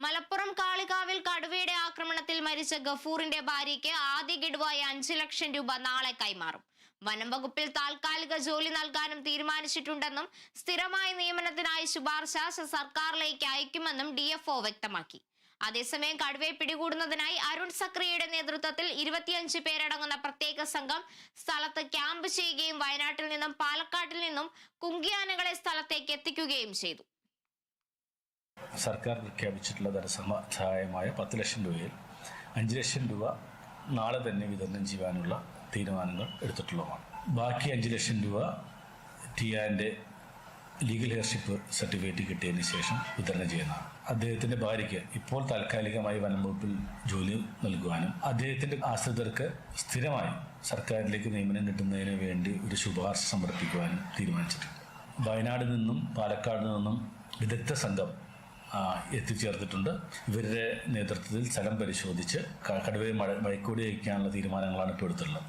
മലപ്പുറം കാളികാവിൽ കടുവയുടെ ആക്രമണത്തിൽ മരിച്ച ഗഫൂറിന്റെ ഭാര്യയ്ക്ക് ആദ്യ ഗഡുവായി അഞ്ചു ലക്ഷം രൂപ നാളെ കൈമാറും. വനം വകുപ്പിൽ താൽക്കാലിക ജോലി നൽകാനും തീരുമാനിച്ചിട്ടുണ്ടെന്നും സ്ഥിരമായ നിയമനത്തിനായി ശുപാർശ സർക്കാരിലേക്ക് അയക്കുമെന്നും ഡി വ്യക്തമാക്കി. അതേസമയം കടുവയെ പിടികൂടുന്നതിനായി അരുൺ സക്രിയയുടെ നേതൃത്വത്തിൽ ഇരുപത്തിയഞ്ച് പേരടങ്ങുന്ന പ്രത്യേക സംഘം സ്ഥലത്ത് ക്യാമ്പ് ചെയ്യുകയും വയനാട്ടിൽ നിന്നും പാലക്കാട്ടിൽ നിന്നും കുങ്കിയാനകളെ സ്ഥലത്തേക്ക് എത്തിക്കുകയും ചെയ്തു. സർക്കാർ പ്രഖ്യാപിച്ചിട്ടുള്ള ധനസഹായമായ പത്ത് ലക്ഷം രൂപയിൽ അഞ്ച് ലക്ഷം രൂപ നാളെ തന്നെ വിതരണം ചെയ്യാനുള്ള തീരുമാനങ്ങൾ എടുത്തിട്ടുള്ളതാണ് ബാക്കി അഞ്ച് ലക്ഷം രൂപ ടിയാന്റെ ലീഗൽ ഹെയർഷിപ്പ് സർട്ടിഫിക്കറ്റ് കിട്ടിയതിന് ശേഷം വിതരണം ചെയ്യുന്നതാണ്. അദ്ദേഹത്തിന്റെ ഭാര്യയ്ക്ക് ഇപ്പോൾ താൽക്കാലികമായി വനം വകുപ്പിൽ ജോലി നൽകുവാനും അദ്ദേഹത്തിന്റെ ആശ്രിതർക്ക് സ്ഥിരമായി സർക്കാരിലേക്ക് നിയമനം കിട്ടുന്നതിന് വേണ്ടി ഒരു ശുപാർശ സമർപ്പിക്കുവാനും തീരുമാനിച്ചിട്ടുണ്ട്. വയനാട് നിന്നും പാലക്കാട് നിന്നും വിദഗ്ധ സംഘം ആ, എത്തിച്ചേർന്നിട്ടുണ്ട് ഇവരുടെ നേതൃത്വത്തിൽ സ്ഥലം പരിശോധിച്ച് കടുവയെ മഴ മഴക്കൂടി അയക്കാനുള്ള തീരുമാനങ്ങളാണ് ഇപ്പോൾ എടുത്തിട്ടുള്ളത്.